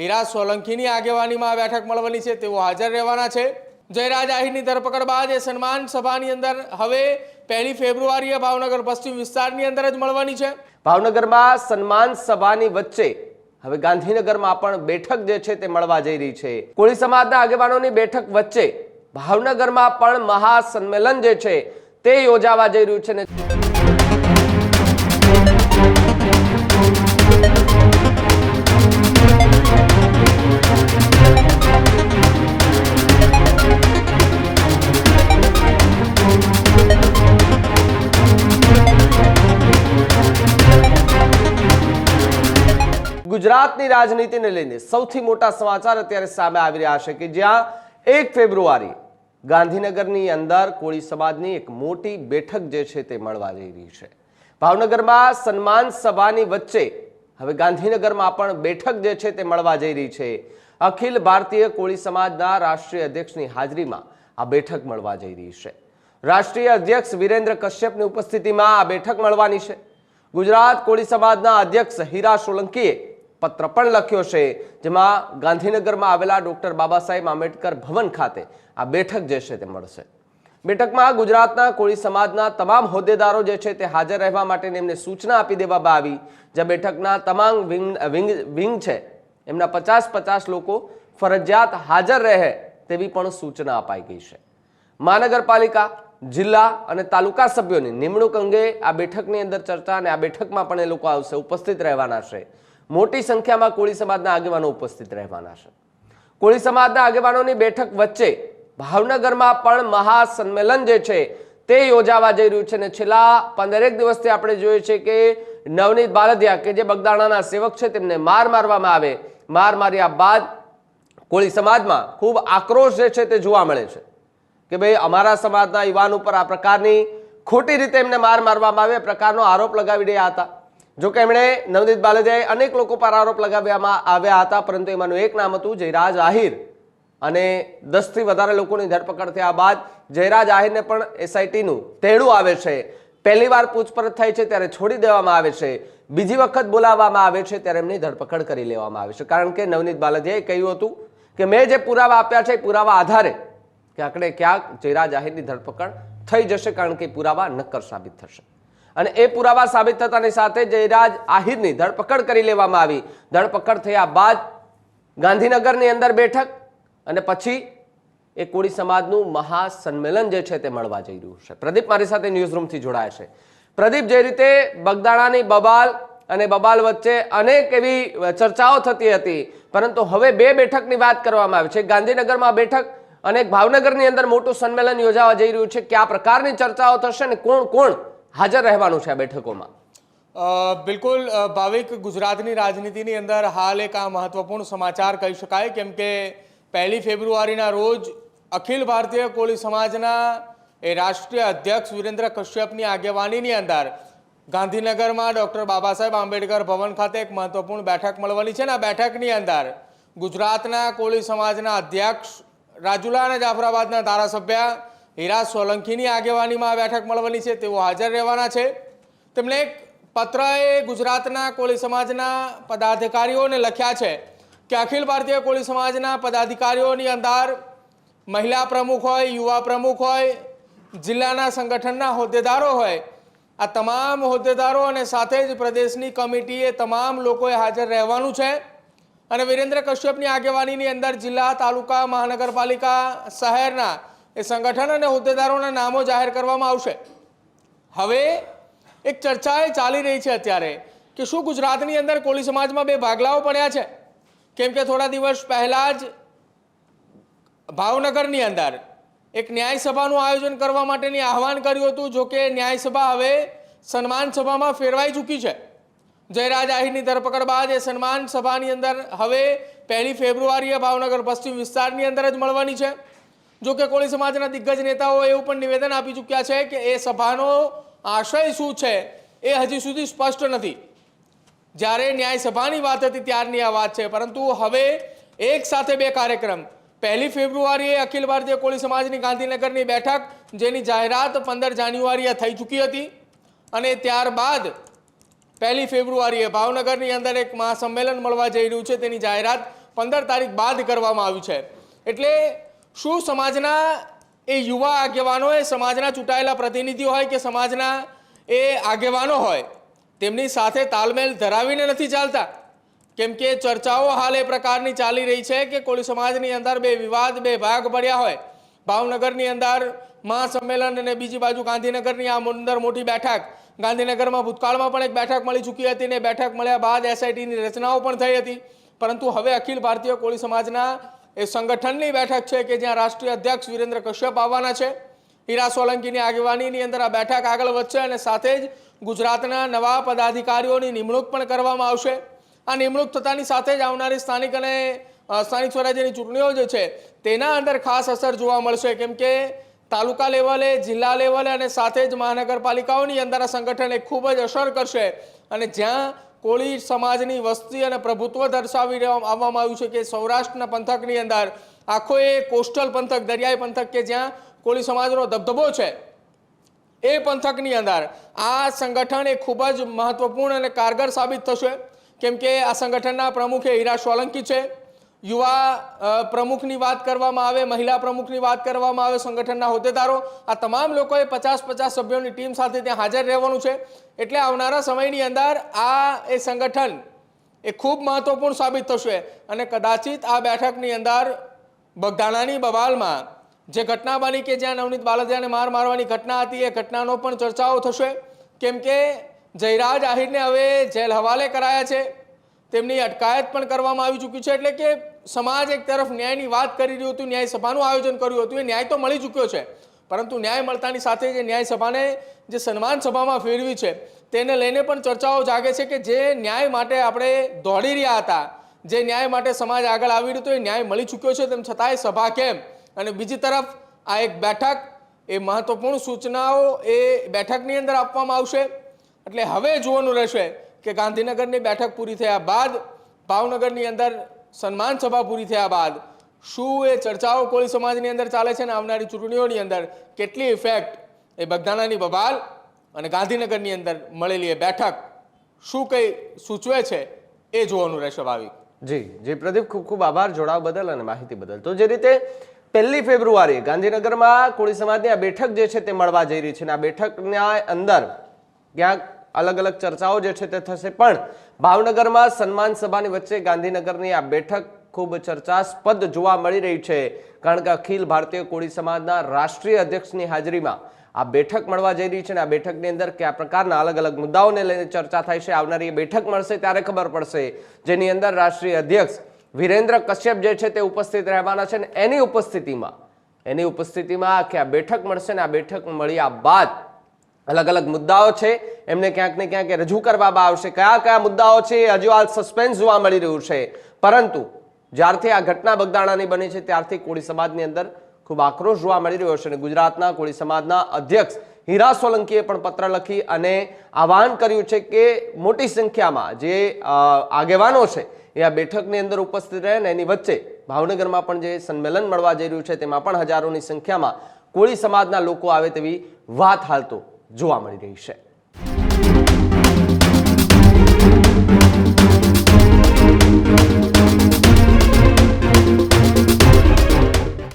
હીરા સોલંકીની આગેવાનીમાં આ બેઠક મળવાની છે. તેઓ હાજર રહેવાના છે. જયરાજ આહિરની ધરપકડ બાદ એ સન્માન સભાની અંદર હવે પહેલી ફેબ્રુઆરીએ ભાવનગર પશ્ચિમ વિસ્તારની અંદર જ મળવાની છે. ભાવનગરમાં સન્માન સભાની વચ્ચે હવે ગાંધીનગરમાં પણ બેઠક જે છે તે મળવા જઈ રહી છે. કોળી સમાજના આગેવાનોની બેઠક વચ્ચે ભાવનગરમાં પણ મહાસંમેલન જે છે તે યોજાવા જઈ રહ્યું છે ગુજરાતની રાજનીતિને લઈને સૌથી મોટા સમાચાર અત્યારે સામે આવી રહ્યા છે કે જ્યાં એક ફેબ્રુઆરી ગાંધીનગરની અંદર કોળી સમાજની એક મોટી બેઠક જે છે તે મળવા જઈ રહી છે. ભાવનગરમાં સન્માન સભાની વચ્ચે હવે ગાંધીનગરમાં પણ બેઠક જે છે તે મળવા જઈ રહી છે. અખિલ ભારતીય કોળી સમાજના રાષ્ટ્રીય અધ્યક્ષની હાજરીમાં આ બેઠક મળવા જઈ રહી છે. રાષ્ટ્રીય અધ્યક્ષ વિરેન્દ્ર કશ્યપની ઉપસ્થિતિમાં આ બેઠક મળવાની છે. ગુજરાત કોળી સમાજના અધ્યક્ષ હીરા સોલંકીએ પત્ર પણ લખ્યો છે, જેમાં ગાંધીનગરમાં આવેલા ડોક્ટર બાબા સાહેબ આંબેડકર ભવન ખાતે આ બેઠક જે છે તે મળશે. બેઠકમાં ગુજરાતના કોળી સમાજના તમામ હોદ્દેદારો જે છે તે હાજર રહેવા માટે એમને સૂચના આપી દેવામાં આવી, જ્યાં બેઠકના તમામ વિંગ વિંગ વિંગ છે, એમના પચાસ પચાસ લોકો ફરજિયાત હાજર રહે તેવી પણ સૂચના અપાઈ ગઈ છે. મહાનગરપાલિકા, જિલ્લા અને તાલુકા સભ્યોની નિમણૂક અંગે આ બેઠકની અંદર ચર્ચા અને આ બેઠકમાં પણ એ લોકો આવશે, ઉપસ્થિત રહેવાના છે. મોટી સંખ્યામાં કોળી સમાજના આગેવાનો ઉપસ્થિત રહેવાના છે. કોળી સમાજના આગેવાનોની બેઠક વચ્ચે ભાવનગરમાં પણ મહાસંમેલન જે છે તે યોજાવા જઈ રહ્યું છે અને છેલ્લા પંદરેક દિવસથી આપણે જોઈએ છે કે નવનીત બાલદિયા કે જે બગદાણાના સેવક છે તેમને માર મારવામાં આવે. માર માર્યા બાદ કોળી સમાજમાં ખૂબ આક્રોશ જે છે તે જોવા મળે છે કે ભાઈ અમારા સમાજના યુવાન ઉપર આ પ્રકારની ખોટી રીતે એમને માર મારવામાં આવે પ્રકારનો આરોપ લગાવી રહ્યા હતા. જો કે એમણે નવનીત બાલદિયાએ અનેક લોકો પર આરોપ લગાવ્યામાં આવ્યા હતા, પરંતુ એમાંનું એક નામ હતું જયરાજ આહિર. અને દસથી વધારે લોકોની ધરપકડ થયા બાદ જયરાજ આહિરને પણ એસઆઈટીનું તેડું આવે છે. પહેલી વાર પૂછપરછ થાય છે, ત્યારે છોડી દેવામાં આવે છે. બીજી વખત બોલાવવામાં આવે છે, ત્યારે એમની ધરપકડ કરી લેવામાં આવે છે. કારણ કે નવનીત બાલદિયાએ કહ્યું હતું કે મેં જે પુરાવા આપ્યા છે, એ પુરાવા આધારે ક્યાંક ને ક્યાંક જયરાજ આહિરની ધરપકડ થઈ જશે, કારણ કે પુરાવા નક્કર સાબિત થશે. અને એ પુરાવા સાબિત થતાની સાથે જયરાજ આહિરની ધરપકડ કરી લેવામાં આવી. ધરપકડ થયા બાદ ગાંધીનગરની અંદર બેઠક અને પછી એ કોળી સમાજનું મહાસંમેલન જે છે તે મળવા જઈ રહ્યું છે. પ્રદીપ મારી સાથે ન્યૂઝરૂમથી જોડાય છે. પ્રદીપ, જે રીતે બગદાણાની બબાલ અને બબાલ વચ્ચે અનેક એવી ચર્ચાઓ થતી હતી, પરંતુ હવે બે બેઠકની વાત કરવામાં આવી છે. ગાંધીનગરમાં બેઠક અને ભાવનગરની અંદર મોટું સંમેલન યોજાવા જઈ રહ્યું છે. કયા પ્રકારની ચર્ચાઓ થશે અને કોણ કોણ હાજર રહેવાનું છે આ બેઠકોમાં? બિલકુલ ભાવિક ગુજરાતની રાજનીતિની અંદર હાલ એક આ મહત્વપૂર્ણ સમાચાર કહી શકાય, કેમ કે પહેલી ફેબ્રુઆરીના રોજ અખિલ ભારતીય કોળી સમાજના એ રાષ્ટ્રીય અધ્યક્ષ વિરેન્દ્ર કશ્યપની આગેવાનીની અંદર ગાંધીનગરમાં ડૉક્ટર બાબા સાહેબ આંબેડકર ભવન ખાતે એક મહત્વપૂર્ણ બેઠક મળવાની છે અને આ બેઠકની અંદર ગુજરાતના કોળી સમાજના અધ્યક્ષ રાજુલા અને જાફરાબાદના ધારાસભ્ય હીરા સોલંકીની આગેવાનીમાં આ બેઠક મળવાની છે, તેઓ હાજર રહેવાના છે. તેમણે એક પત્ર એ ગુજરાતના કોળી સમાજના પદાધિકારીઓને લખ્યા છે કે અખિલ ભારતીય કોળી સમાજના પદાધિકારીઓની અંદર મહિલા પ્રમુખ હોય, યુવા પ્રમુખ હોય, જિલ્લાના સંગઠનના હોદ્દેદારો હોય, આ તમામ હોદ્દેદારો અને સાથે જ પ્રદેશની કમિટીએ તમામ લોકોએ હાજર રહેવાનું છે. અને વિરેન્દ્ર કશ્યપની આગેવાનીની અંદર જિલ્લા, તાલુકા, મહાનગરપાલિકા, શહેરના એ સંગઠન અને હોદ્દેદારોના નામો જાહેર કરવામાં આવશે. હવે એક ચર્ચા એ ચાલી રહી છે અત્યારે કે શું ગુજરાતની અંદર કોળી સમાજમાં બે ભાગલાઓ પડ્યા છે? કેમ કે થોડા દિવસ પહેલાં જ ભાવનગરની અંદર એક ન્યાય સભાનું આયોજન કરવા માટેની આહવાન કર્યું હતું, જો કે ન્યાય હવે સન્માન સભામાં ફેરવાઈ ચૂકી છે. જયરાજ આહિરની ધરપકડ બાદ એ સન્માન સભાની અંદર હવે પહેલી ફેબ્રુઆરીએ ભાવનગર પશ્ચિમ વિસ્તારની અંદર જ મળવાની છે. જો કે કોળી સમાજના દિગ્ગજ નેતાઓ એવું પણ નિવેદન આપી ચૂક્યા છે કે એ સભાનો આશય શું છે એ હજી સુધી સ્પષ્ટ નથી. જ્યારે ન્યાય સભાની વાત હતી ત્યારની આ વાત છે. પરંતુ હવે એક સાથે બે કાર્યક્રમ. પહેલી ફેબ્રુઆરીએ અખિલ ભારતીય કોળી સમાજની ગાંધીનગરની બેઠક, જેની જાહેરાત પંદર જાન્યુઆરીએ થઈ ચૂકી હતી. અને ત્યારબાદ પહેલી ફેબ્રુઆરીએ ભાવનગરની અંદર એક મહાસંમેલન મળવા જઈ રહ્યું છે. તેની જાહેરાત પંદર તારીખ બાદ કરવામાં આવ્યું છે. એટલે શું સમાજના એ યુવા આગેવાનો એ સમાજના ચૂંટાયેલા પ્રતિનિધિઓ હોય કે સમાજના એ આગેવાનો હોય, તેમની સાથે તાલમેલ ધરાવીને નથી ચાલતા? કેમ કે ચર્ચાઓ હાલ એ પ્રકારની ચાલી રહી છે કે કોળી સમાજની અંદર બે વિવાદ, બે ભાગ પડ્યા હોય. ભાવનગરની અંદર મહાસંમેલન અને બીજી બાજુ ગાંધીનગરની આ અંદર મોટી બેઠક. ગાંધીનગરમાં ભૂતકાળમાં પણ એક બેઠક મળી ચૂકી હતી ને બેઠક મળ્યા બાદ એસઆઈટીની રચનાઓ પણ થઈ હતી. પરંતુ હવે અખિલ ભારતીય કોળી સમાજના એ સંગઠનની બેઠક છે કે જ્યાં રાષ્ટ્રીય અધ્યક્ષ વિરેન્દ્ર કશ્યપ આવવાના છે. હીરા સોલંકીની આગેવાનીની અંદર આ બેઠક આગળ વધશે અને સાથે જ ગુજરાતના નવા પદાધિકારીઓની નિમણૂક પણ કરવામાં આવશે. આ નિમણૂક થતાની સાથે જ આવનારી સ્થાનિક અને સ્થાનિક સ્વરાજ્યની ચૂંટણીઓ જે છે તેના અંદર ખાસ અસર જોવા મળશે. કેમ કે તાલુકા લેવલે, જિલ્લા લેવલે અને સાથે જ મહાનગરપાલિકાઓની અંદર આ સંગઠન એ ખૂબ જ અસર કરશે. અને જ્યાં કોળી સમાજની વસ્તી અને પ્રભુત્વ દર્શાવી આવવામાં આવ્યું છે કે સૌરાષ્ટ્રના પંથકની અંદર આખો એ કોસ્ટલ પંથક, દરિયાઈ પંથક કે જ્યાં કોળી સમાજનો દબદબો છે, એ પંથકની અંદર આ સંગઠન એ ખૂબ જ મહત્વપૂર્ણ અને કારગર સાબિત થશે. કેમ કે આ સંગઠનના પ્રમુખ એ હીરા સોલંકી છે. યુવા પ્રમુખની વાત કરવામાં આવે, મહિલા પ્રમુખની વાત કરવામાં આવે, સંગઠનના હોદ્દેદારો, આ તમામ લોકોએ પચાસ પચાસ સભ્યોની ટીમ સાથે ત્યાં હાજર રહેવાનું છે. એટલે આવનારા સમયની અંદર આ એ સંગઠન એ ખૂબ મહત્વપૂર્ણ સાબિત થશે. અને કદાચિત આ બેઠકની અંદર બગદાણાની બવાલમાં જે ઘટના બની કે જ્યાં નવનીત બાલદિયાને માર મારવાની ઘટના હતી, એ ઘટનાનો પણ ચર્ચાઓ થશે. કેમ કે જયરાજ આહિરને હવે જેલ હવાલે કરાયા છે. તેમની અટકાયત પણ કરવામાં આવી ચૂકી છે એટલે કે સમાજ એક તરફ ન્યાયની વાત કરી રહ્યું હતું ન્યાય સભાનું આયોજન કર્યું હતું, એ ન્યાય તો મળી ચૂક્યો છે. પરંતુ ન્યાય મળતાની સાથે જે ન્યાય સભાને જે સન્માન સભામાં ફેરવી છે, તેને લઈને પણ ચર્ચાઓ જાગે છે કે જે ન્યાય માટે આપણે દોડી રહ્યા હતા, જે ન્યાય માટે સમાજ આગળ આવી રહ્યો હતું, એ ન્યાય મળી ચૂક્યો છે. તેમ છતાંય સભા કેમ? અને બીજી તરફ આ એક બેઠક, એ મહત્વપૂર્ણ સૂચનાઓ એ બેઠકની અંદર આપવામાં આવશે. એટલે હવે જોવાનું રહેશે કે ગાંધીનગરની બેઠક પૂરી થયા બાદ, ભાવનગરની અંદર સન્માન સભા પૂરી થયા બાદ, શું એ ચર્ચાઓ કોળી સમાજની અંદર ચાલે છે ને આવનારી ચૂંટણીઓની અંદર કેટલી ઇફેક્ટ એ બગદાણાની બબાલ અને ગાંધીનગરની અંદર મળેલી એ બેઠક શું કંઈ સૂચવે છે એ જોવાનું રહેશે ભાવિક. જી જી, પ્રદીપ, ખૂબ ખૂબ આભાર જોડાવ બદલ અને માહિતી બદલ. તો જે રીતે પહેલી ફેબ્રુઆરી ગાંધીનગરમાં કોળી સમાજની આ બેઠક જે છે તે મળવા જઈ રહી છે અને આ બેઠકના અંદર ક્યાંક અલગ અલગ ચર્ચાઓ જે છે તે થશે. પણ ભાવનગરમાં સન્માન સભાની વચ્ચે ગાંધીનગરની આ બેઠક ખૂબ ચર્ચાસ્પદ જોવા મળી રહી છે. કારણ કે અખિલ ભારતીય કોળી સમાજના રાષ્ટ્રીય અધ્યક્ષની હાજરીમાં આ બેઠક મળવા જઈ રહી છે અને આ બેઠકની અંદર કયા પ્રકારના અલગ અલગ મુદ્દાઓને લઈને ચર્ચા થાય છે, આવનારી બેઠક મળશે ત્યારે ખબર પડશે. જેની અંદર રાષ્ટ્રીય અધ્યક્ષ વિરેન્દ્ર કશ્યપ જે છે તે ઉપસ્થિત રહેવાના છે અને એની ઉપસ્થિતિમાં એની ઉપસ્થિતિમાં આખી આ બેઠક મળશે ને આ બેઠક મળ્યા બાદ અલગ અલગ મુદ્દાઓ છે. એમને ક્યાંક ને ક્યાંક રજૂ કરવામાં આવશે. કયા કયા મુદ્દાઓ છે હજુ હાલ સસ્પેન્સ જોવા મળી રહ્યું છે. પરંતુ જ્યારથી આ ઘટના બગદાણાની બની છે, ત્યારથી કોળી સમાજની અંદર ખૂબ આક્રોશ જોવા મળી રહ્યો છે અને ગુજરાતના કોળી સમાજના અધ્યક્ષ હીરા સોલંકીએ પણ પત્ર લખી અને આહવાન કર્યું છે કે મોટી સંખ્યામાં જે આગેવાનો છે એ આ બેઠકની અંદર ઉપસ્થિત રહે ને એની વચ્ચે ભાવનગરમાં પણ જે સંમેલન મળવા જઈ રહ્યું છે તેમાં પણ હજારોની સંખ્યામાં કોળી સમાજના લોકો આવે તેવી વાત હાલ તો જોવા મળી રહી છે.